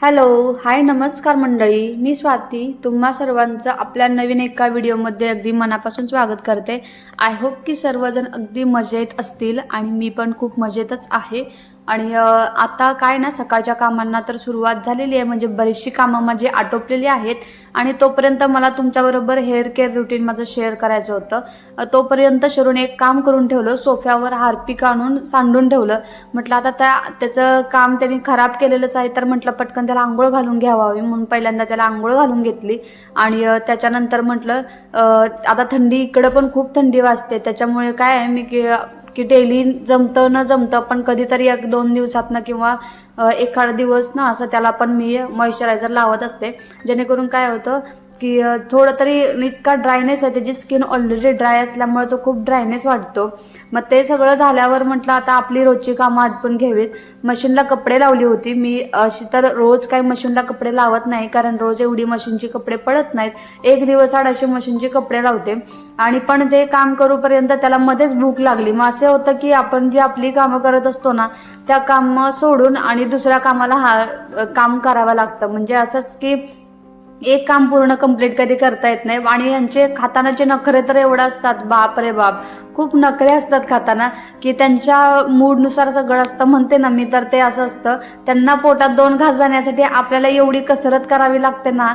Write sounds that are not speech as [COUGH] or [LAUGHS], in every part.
Hello hi नमस्कार मंडळी. मी स्वाती. तुम्हा सर्वांचं आपल्या नवीन एका व्हिडिओमध्ये अगदी मनापासून स्वागत करते. आय होप की सर्वजण अगदी मजेत असतील आणि मी पण खूप मजेतच आहे. आणि आता काय ना सकाळच्या कामांना तर सुरुवात झालेली आहे. म्हणजे बरीचशी कामं माझी आटोपलेली आहेत. आणि तोपर्यंत मला तुमच्याबरोबर हेअर केअर रुटीन माझं शेअर करायचं होतं. तोपर्यंत शरून एक काम करून ठेवलं. सोफ्यावर हार्पिक आणून सांडून ठेवलं. म्हटलं आता त्या त्याचं काम त्यांनी खराब केलेलंच आहे. तर म्हटलं पटकन त्याला आंघोळ घालून घ्यावावी म्हणून पहिल्यांदा त्याला आंघोळ घालून घेतली. आणि त्याच्यानंतर म्हटलं आता थंडी इकडं पण खूप थंडी वाजते. त्याच्यामुळे काय आहे मी की डेली जमतं न जमतं पण कधीतरी एक दोन दिवसातनं किंवा एखादा दिवस ना असं त्याला पण मी मॉइश्चरायझर लावत असते. जेणेकरून काय होतं की थोडं तरी इतका ड्रायनेस आहे त्याची स्किन ऑलरेडी ड्राय असल्यामुळे तो खूप ड्रायनेस वाटतो. मग ते सगळं झाल्यावर म्हटलं आता आपली रोजची कामं आटपून घ्यावीत. मशीनला कपडे लावली होती मी. अशी तर रोज काही मशीनला कपडे लावत नाही कारण रोज एवढी मशीनची कपडे पडत नाहीत. एक दिवस आड अशी मशीनची कपडे लावते. आणि पण ते काम करूपर्यंत त्याला मध्येच भूक लागली. मग असं होतं की आपण जी आपली कामं करत असतो ना त्या कामं सोडून आणि दुसऱ्या कामाला हा काम करावं लागतं. म्हणजे असंच की एक काम पूर्ण कंप्लीट कधी करता येत नाही. आणि यांचे खातानाचे नखरे तर एवढं असतात. बाप रे बाप. खूप नखरे असतात खाताना की त्यांच्या मूडनुसार सगळं असतं. म्हणते ना मी तर ते असं असतं. त्यांना पोटात दोन घास जाण्यासाठी आपल्याला एवढी कसरत करावी लागते ना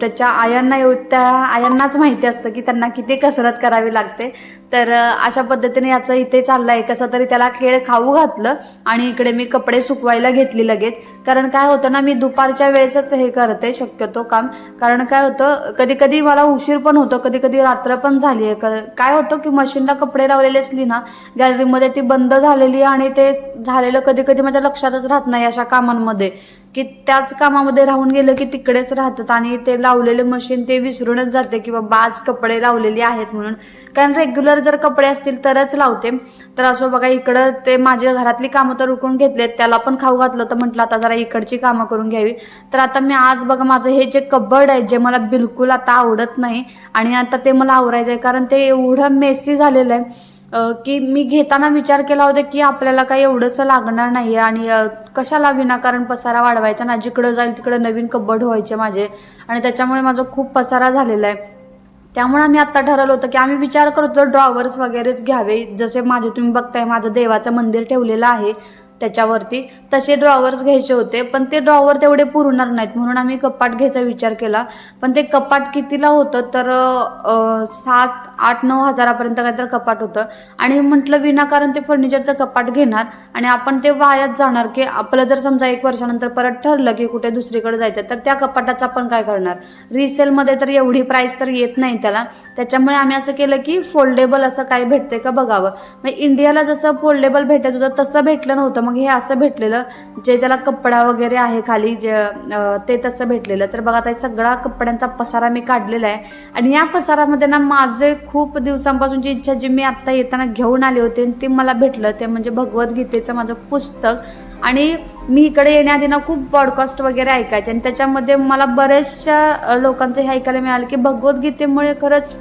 त्याच्या आयांना एव त्या आयांनाच माहिती असतं की त्यांना किती कसरत करावी लागते. तर अशा पद्धतीने याचं इथे चाललं आहे कसं तरी त्याला खेळ खाऊ घातलं आणि इकडे मी कपडे सुकवायला घेतली लगेच. कारण काय होतं ना मी दुपारच्या वेळेसच हे करते शक्यतो काम. कारण काय होतं कधी कधी मला उशीर पण होतो कधी कधी रात्र पण झाली आहे. काय होतं की मशीनला कपडे लावलेले असली ना गॅलरीमध्ये ती बंद झालेली आणि ते झालेलं कधी कधी माझ्या लक्षातच राहत नाही अशा कामांमध्ये. की त्याच कामामध्ये राहून गेलं की तिकडेच राहतात आणि ते लावलेले मशीन ते विसरूनच जाते की बाबा आज कपडे लावलेले आहेत म्हणून. कारण रेग्युलर जर कपडे असतील तरच लावते. तर असं बघा इकडं ते माझ्या घरातली कामं तर उकळून घेतलेत त्याला पण खाऊ घातलं तर म्हटलं आता जरा इकडची कामं करून घ्यावी. तर आता मी आज बघा माझं हे जे कबड आहे जे मला बिलकुल आता आवडत नाही आणि आता ते मला आवरायचं आहे कारण ते एवढं मेसी झालेलं आहे. की मी घेताना विचार केला होता की आपल्याला काही एवढंसं लागणार नाही आणि कशाला विनाकारण पसारा वाढवायचा ना जिकडं जाईल तिकडं नवीन कबड व्हायचे माझे. आणि त्याच्यामुळे माझा खूप पसारा झालेला आहे. त्यामुळे आम्ही आत्ता ठरवलं होतं की आम्ही विचार करतो ड्रॉवर्स वगैरेच घ्यावे. जसे माझे तुम्ही बघताय माझं देवाचं मंदिर ठेवलेलं आहे. त्याच्यावरती. तसे ड्रॉवर्स घ्यायचे होते पण ते ड्रॉवर तेवढे पुरणार नाहीत. म्हणून आम्ही कपाट घ्यायचा विचार केला. पण ते कपाट कितीला होतं तर सात आठ नऊ हजारापर्यंत काहीतरी कपाट होतं. आणि म्हटलं विनाकारण ते फर्निचरचं कपाट घेणार. आणि आपण ते वायात जाणार की आपलं जर समजा एक वर्षानंतर परत ठरलं की कुठे दुसरीकडे जायचं तर त्या कपाटाचं आपण काय करणार? रिसेलमध्ये तर एवढी प्राईस तर येत नाही त्याला. त्याच्यामुळे आम्ही असं केलं की फोल्डेबल असं काय भेटते का बघावं. मग इंडियाला जसं फोल्डेबल भेटत होतं तसं भेटलं नव्हतं. मग हे असं भेटलेलं जे त्याला कपडा वगैरे आहे खाली जे ते तसं भेटलेलं. तर बघा आता हे सगळा कपड्यांचा पसारा मी काढलेला आहे. आणि या पसारामध्ये ना माझे खूप दिवसांपासूनची इच्छा जी मी आत्ता येताना घेऊन आले होते ते मला भेटलं ते म्हणजे भगवद्गीतेचं माझं पुस्तक. आणि मी इकडे येण्याआधी ना खूप पॉडकास्ट वगैरे ऐकायचे आणि त्याच्यामध्ये मला बऱ्याचशा लोकांचं हे ऐकायला मिळालं की भगवद्गीतेमुळे खरंच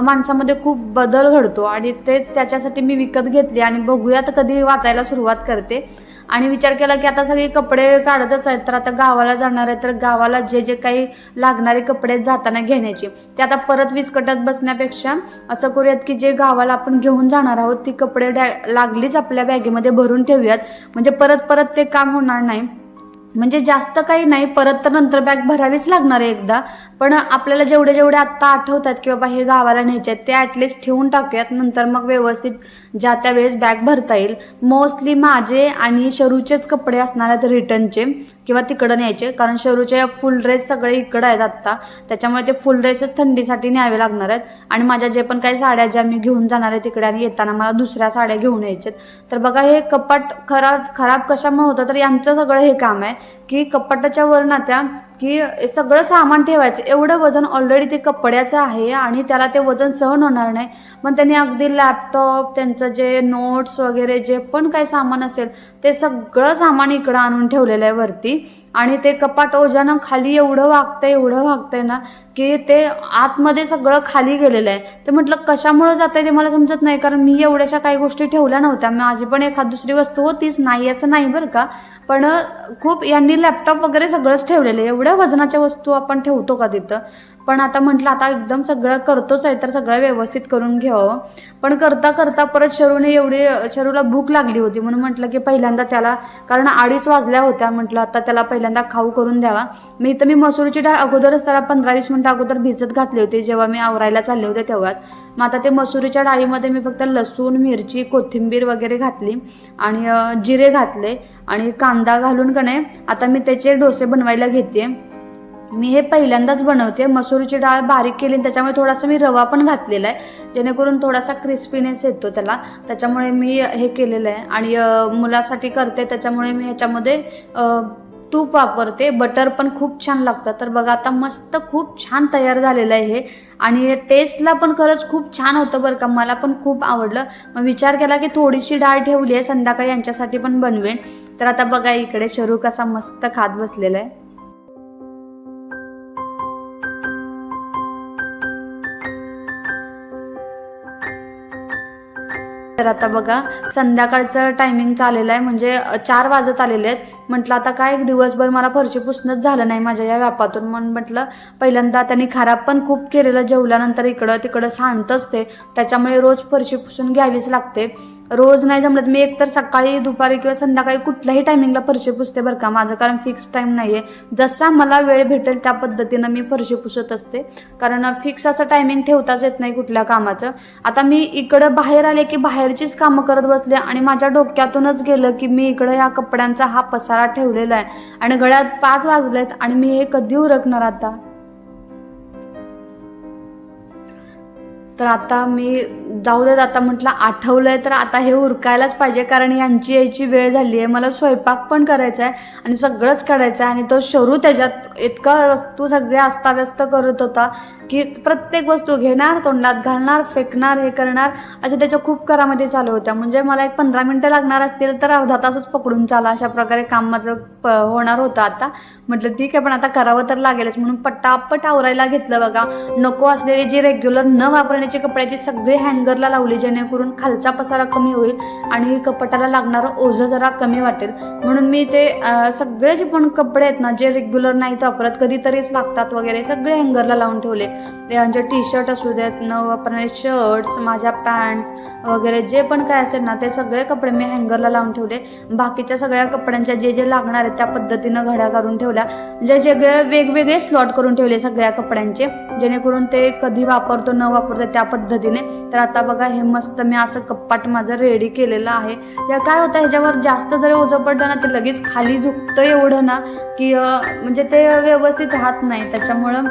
माणसामध्ये खूप बदल घडतो आणि तेच त्याच्यासाठी मी विकत घेतली आणि बघूया कधी वाचायला सुरुवात करते. आणि विचार केला की आता सगळे कपडे काढतच आहेत तर आता गावाला जाणार आहे तर गावाला जे जे काही लागणारे कपडे जाताना घेण्याचे. ते आता परत विस्कटत बसण्यापेक्षा असं करूयात की जे गावाला आपण घेऊन जाणार आहोत ती कपडे डॅ लागलीच आपल्या बॅगेमध्ये भरून ठेवूयात. म्हणजे परत परत ते काम होणार नाही. म्हणजे जास्त काही नाही परत तर नंतर बॅग भरावीच लागणार आहे एकदा. पण आपल्याला जेवढे जेवढे आत्ता आठवतात की बाबा हे गावाला न्यायचे आहेत ते ॲटलिस्ट ठेवून टाकूयात नंतर मग व्यवस्थित ज्या त्या वेळेस बॅग भरता येईल. मोस्टली माझे आणि शरूचेच कपडे असणार आहेत रिटर्नचे. किंवा तिकडं न्यायचे कारण शरूचे फुल ड्रेस सगळे इकडं आहेत आत्ता. त्याच्यामुळे ते फुल ड्रेसच थंडीसाठी न्यावे लागणार आहेत. आणि माझ्या जे पण काही साड्या ज्या मी घेऊन जाणार आहे तिकडे आणि येताना मला दुसऱ्या साड्या घेऊन यायच्यात तर बघा हे कपाट खराब खराब कशामुळे होतं? तर यांचं सगळं हे काम आहे की कपाटाच्या वर ना त्या की सगळं सामान ठेवायचं. एवढं वजन ऑलरेडी ते कपड्याचं आहे आणि त्याला ते वजन सहन होणार नाही. मग त्यांनी अगदी लॅपटॉप त्यांचं जे नोट्स वगैरे जे पण काही सामान असेल ते सगळं सामान इकडं आणून ठेवलेलं आहे वरती. आणि ते कपाट ओझ्यानं खाली एवढं वागतंय एवढं वागतंय ना की ते आतमध्ये सगळं खाली गेलेलं आहे. ते म्हटलं कशामुळं जातंय ते मला समजत नाही कारण मी एवढ्याशा काही गोष्टी ठेवल्या नव्हत्या. माझी पण एखाद दुसरी वस्तू होतीच नाही असं नाही बरं का. पण खूप यांनी लॅपटॉप वगैरे सगळंच ठेवलेलं आहे. एवढ्या वजनाच्या वस्तू आपण ठेवतो का तिथं? पण आता म्हटलं आता एकदम सगळं करतोच आहे तर सगळं व्यवस्थित करून घ्यावं पण करता करता परत शरूने एवढी शरूला भूक लागली होती म्हणून म्हटलं की पहिल्यांदा त्याला कारण अडीच वाजल्या होत्या म्हटलं आता त्याला पहिल्यांदा खाऊ करून द्यावा. मी इथं मी मसूरची डाळ अगोदरच त्याला पंधरा वीस मिनटं अगोदर भिजत घातली होती जेव्हा मी आवरायला चालले होते तेव्हाच. मग आता ते मसुरीच्या डाळीमध्ये मी फक्त लसूण मिरची कोथिंबीर वगैरे घातली आणि जिरे घातले आणि कांदा घालून का नाही आता मी त्याचे डोसे बनवायला घेते मी हे पहिल्यांदाच बनवते. मसूरची डाळ बारीक केली आणि त्याच्यामुळे थोडासा मी रवा पण घातलेला आहे. जेणेकरून थोडासा क्रिस्पीनेस येतो त्याला. त्याच्यामुळे मी हे केलेलं आहे. आणि मुलासाठी करते. त्याच्यामुळे मी ह्याच्यामध्ये तूप वापरते. बटर पण खूप छान लागतं तर बघा आता मस्त खूप छान तयार झालेलं आहे हे. आणि टेस्टला पण खरंच खूप छान होतं बरं का. मला पण खूप आवडलं. मग विचार केला की थोडीशी डाळ ठेवली आहे. संध्याकाळी यांच्यासाठी पण बनवेन. तर आता बघा इकडे शरू कसा मस्त खात बसलेला आहे. तर आता बघा संध्याकाळचं टायमिंग चाललेलं आहे म्हणजे चार वाजत आलेले आहेत. म्हटलं आता काय दिवसभर मला फरशी पुसणंच झालं नाही माझ्या या व्यापातून. म्हणून म्हटलं पहिल्यांदा त्यांनी खराब पण खूप केलेलं जेवल्यानंतर इकडं तिकडं सांडतच ते त्याच्यामुळे रोज फरशी पुसून घ्यावीच लागते. रोज नाही जमलं तर मी एकतर सकाळी दुपारी किंवा संध्याकाळी कुठल्याही टायमिंगला फरशी पुसते बरं का. माझं कारण फिक्स टाईम नाही आहे जसा मला वेळ भेटेल त्या पद्धतीनं मी फरशी पुसत असते. कारण फिक्स असं टायमिंग ठेवताच येत नाही कुठल्या कामाचं. आता मी इकडं बाहेर आले की बाहेरचीच कामं करत बसले आणि माझ्या डोक्यातूनच गेलं की मी इकडं या कपड्यांचा हा पसारा ठेवलेला आहे. आणि गळ्यात पाच वाजलेत आणि मी हे कधी उरकणार आता? तर आता मी जाऊ देत आता म्हटलं आठवलंय तर आता हे उरकायलाच पाहिजे कारण यांची यायची वेळ झाली आहे मला स्वयंपाक पण करायचा आहे आणि सगळंच करायचं आहे आणि तो शरू त्याच्यात इतका वस्तू सगळ्या अस्ताव्यस्त करत होता की प्रत्येक वस्तू घेणार तोंडात घालणार फेकणार हे करणार अशा त्याच्या खूप करामध्ये चालू होत्या. म्हणजे मला एक पंधरा मिनटं लागणार असतील तर अर्धा तासच पकडून चाला अशा प्रकारे काम माझं प होणार होतं आता. म्हटलं ठीक आहे पण आता करावं तर लागेलच. म्हणून पटापट आवरायला घेतलं बघा. नको असलेली जी रेग्युलर न वापरण्याची कपडे ती सगळी हँगर हँगरला लावली जेणेकरून खालचा पसारा कमी होईल आणि कपटाला लागणारं ओझं जरा कमी वाटेल. म्हणून मी ते सगळे जे पण कपडे आहेत ना जे रेग्युलर नाहीत वापरत कधीतरीच लागतात वगैरे सगळे हँगरला लावून ठेवले. त्यांचे टी शर्ट असू देत न वापरणारे शर्ट्स माझ्या पॅन्ट्स वगैरे जे पण काय असेल ना ते सगळे कपडे मी हँगरला लावून ठेवले. बाकीच्या सगळ्या कपड्यांच्या जे जे लागणार आहेत त्या पद्धतीनं घड्या करून ठेवल्या. म्हणजे सगळे वेगवेगळे स्लॉट करून ठेवले सगळ्या कपड्यांचे जेणेकरून ते कधी वापरतो न वापरतो त्या पद्धतीने. तर आता आता बघा हे मस्त मी असं कप्पाट माझं रेडी केलेलं आहे. त्या काय होतं ह्याच्यावर जास्त जरी ओझं पडलं ना ते लगेच खाली झुकतं एवढं ना की म्हणजे ते व्यवस्थित राहत नाही. त्याच्यामुळं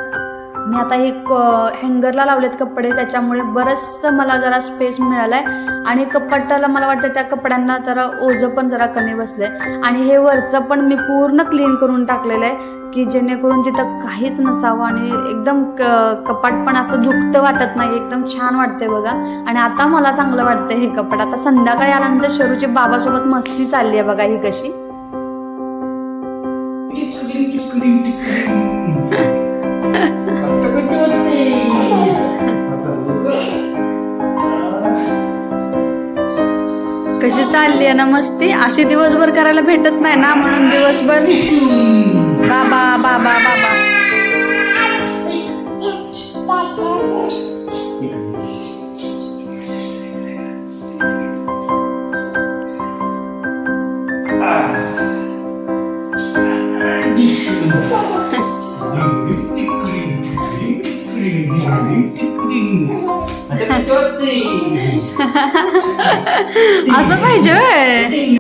मी आता हे हँगरला लावलेत कपडे त्याच्यामुळे बरंचसं मला जरा स्पेस मिळालाय. आणि कपाटाला मला वाटतं त्या कपड्यांना जरा ओझं पण जरा कमी बसलंय. आणि हे वरचं पण मी पूर्ण क्लीन करून टाकलेलं आहे की जेणेकरून तिथं काहीच नसावं. आणि एकदम क- कपाट पण असं झुकतं वाटत नाही एकदम छान वाटतंय बघा. आणि आता मला चांगलं वाटतंय हे कपाट आता संध्याकाळी आल्यानंतर शरूची बाबासोबत मस्ती चालली आहे बघा ही कशी. कशी चालली आहे ना मस्ती? अशी दिवसभर करायला भेटत नाही ना म्हणून दिवसभर. बाबा बाबा बाबा. [LAUGHS] असं पाहिजे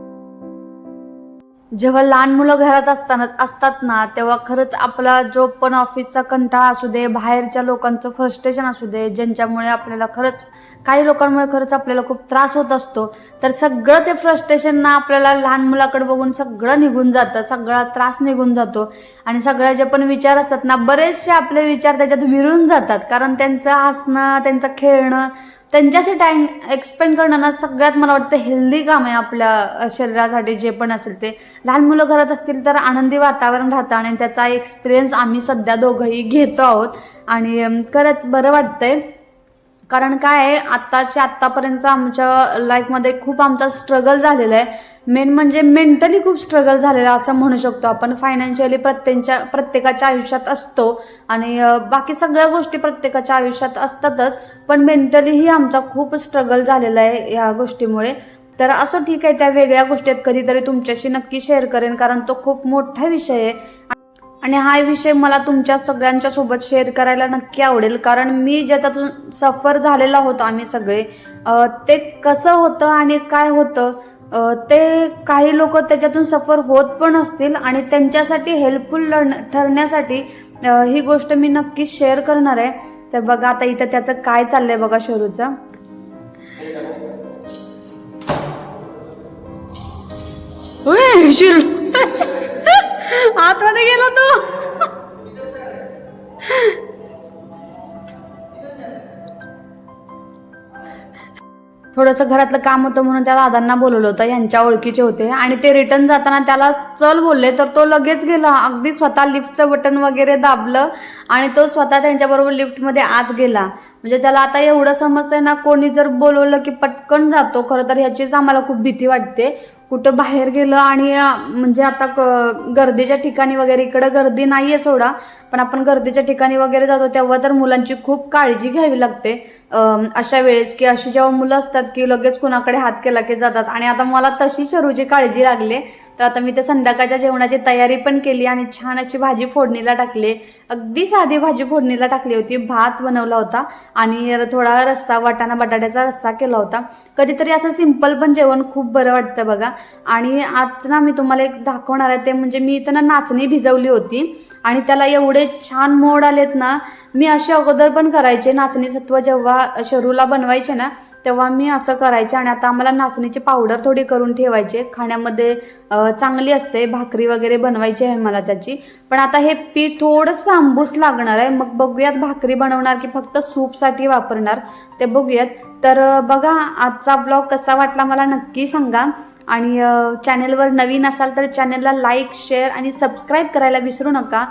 जेव्हा लहान मुलं घरात असताना असतात ना तेव्हा खरंच आपला जो पण ऑफिसचा कंटाळा असू दे बाहेरच्या लोकांचं फ्रस्ट्रेशन असू दे ज्यांच्यामुळे आपल्याला खरंच काही लोकांमुळे खरंच आपल्याला खूप त्रास होत असतो. तर सगळं ते फ्रस्ट्रेशन ना आपल्याला लहान मुलाकडे बघून सगळं निघून जातं सगळा त्रास निघून जातो. आणि सगळ्या जे पण विचार असतात ना बरेचसे आपले विचार त्याच्यात विरून जातात. कारण त्यांचं हसणं त्यांचं खेळणं त्यांच्यासाठी टाइम एक्सपेंड करणं ना सगळ्यात मला वाटतं हेल्दी काम आहे आपल्या शरीरासाठी जे पण असेल ते. लहान मुलं घरात असतील तर आनंदी वातावरण राहतं आणि त्याचा एक्सपिरियन्स आम्ही सध्या दोघंही घेतो आहोत. आणि खरंच बरं वाटतंय. कारण काय आहे आत्ताच्या आत्तापर्यंत आमच्या लाईफमध्ये खूप आमचा स्ट्रगल झालेला आहे. मेन म्हणजे मेंटली खूप स्ट्रगल झालेला असं म्हणू शकतो आपण. फायनान्शियली प्रत्येच्या प्रत्येकाच्या आयुष्यात असतो. आणि बाकी सगळ्या गोष्टी प्रत्येकाच्या आयुष्यात असतातच. पण मेंटलीही आमचा खूप स्ट्रगल झालेला आहे या गोष्टीमुळे. तर असं ठीक आहे त्या वेगळ्या गोष्टी आहेत. कधीतरी तुमच्याशी नक्की शेअर करेन कारण तो खूप मोठा विषय आहे. आणि हा विषय मला तुमच्या सगळ्यांच्या सोबत शेअर करायला नक्की आवडेल. कारण मी ज्याच्यातून सफर झालेला होतो आम्ही सगळे ते कसं होतं आणि काय होतं ते काही लोक त्याच्यातून सफर होत पण असतील आणि त्यांच्यासाठी हेल्पफुल ठरण्यासाठी ही गोष्ट मी नक्की शेअर करणार आहे. तर बघा आता इथं त्याचं काय चाललंय बघा शरूचं शिरू. आतमध्ये गेला तो. थोडंसं घरातलं काम होतं म्हणून त्या दादांना बोलवलं होतं यांच्या ओळखीचे होते. आणि ते रिटर्न जाताना त्याला चल बोलले तर तो लगेच गेला. अगदी स्वतः लिफ्टचं बटन वगैरे दाबलं आणि तो स्वतः त्यांच्याबरोबर लिफ्टमध्ये आत गेला. म्हणजे त्याला आता एवढं समजतंय ना कोणी जर बोलवलं की पटकन जातो खरं तर ह्याचीच आम्हाला खूप भीती वाटते. कुठं बाहेर गेलं आणि म्हणजे आता क- गर्दीच्या ठिकाणी वगैरे इकडं गर्दी नाहीये सोडा पण आपण गर्दीच्या ठिकाणी वगैरे जातो तेव्हा तर मुलांची खूप काळजी घ्यावी लागते. अशा वेळेस की अशी जेव्हा मुलं असतात की लगेच कुणाकडे हात केला की जातात. आणि आता मला तशी शरूची काळजी लागली तर आता मी ते संध्याकाळच्या जेवणाची तयारी पण केली आणि छान अशी भाजी फोडणीला टाकली. अगदी साधी भाजी फोडणीला टाकली होती. भात बनवला होता आणि थोडा रस्सा वाटाणा बटाट्याचा रस्सा केला होता. कधीतरी असं सिंपल पण जेवण खूप बरं वाटतं बघा. आणि आज ना मी तुम्हाला एक दाखवणार आहे. ते म्हणजे मी इथं ना नाचणी भिजवली होती आणि त्याला एवढे छान मोड आलेत ना मी असे अगोदर पण करायचे नाचणी सत्व जेव्हा शरूला बनवायचे ना तेव्हा मी असं करायचे आणि आता आम्हाला नाचणीची पावडर थोडी करून ठेवायचे. खाण्यामध्ये चांगली असते भाकरी वगैरे बनवायची आहे मला त्याची. पण आता हे पीठ थोडंसं आंबूस लागणार आहे. मग बघूयात भाकरी बनवणार की फक्त सूपसाठी वापरणार ते बघूयात. तर बघा आजचा ब्लॉग कसा वाटला मला नक्की सांगा. आणि चॅनेलवर नवीन असाल तर चॅनेलला लाईक शेअर आणि सबस्क्राईब करायला विसरू नका.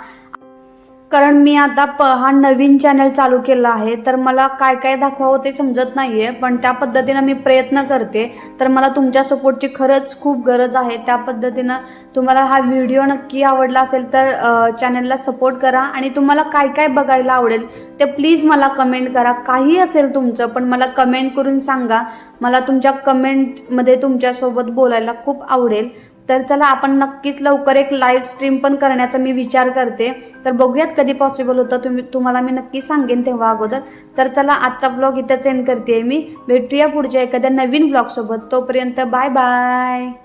कारण मी आता प हा नवीन चॅनल चालू केला आहे तर मला काय काय दाखवावं ते समजत नाहीये पण त्या पद्धतीनं मी प्रयत्न करते. तर मला तुमच्या सपोर्टची खरंच खूप गरज आहे. त्या पद्धतीनं तुम्हाला हा व्हिडिओ नक्की आवडला असेल तर चॅनलला सपोर्ट करा. आणि तुम्हाला काय काय बघायला आवडेल ते प्लीज मला कमेंट करा. काही असेल तुमचं पण मला कमेंट करून सांगा. मला तुमच्या कमेंटमध्ये तुमच्यासोबत बोलायला खूप आवडेल. तर चला आपण नक्कीच लवकर एक लाईव्ह स्ट्रीम पण करण्याचा मी विचार करते. तर बघूयात कधी पॉसिबल होतं. तुम्ही तुम्हाला मी नक्की सांगेन तेव्हा अगोदर. तर चला आजचा ब्लॉग इथं एंड करते मी. भेटूया पुढच्या एखाद्या नवीन ब्लॉगसोबत तोपर्यंत बाय बाय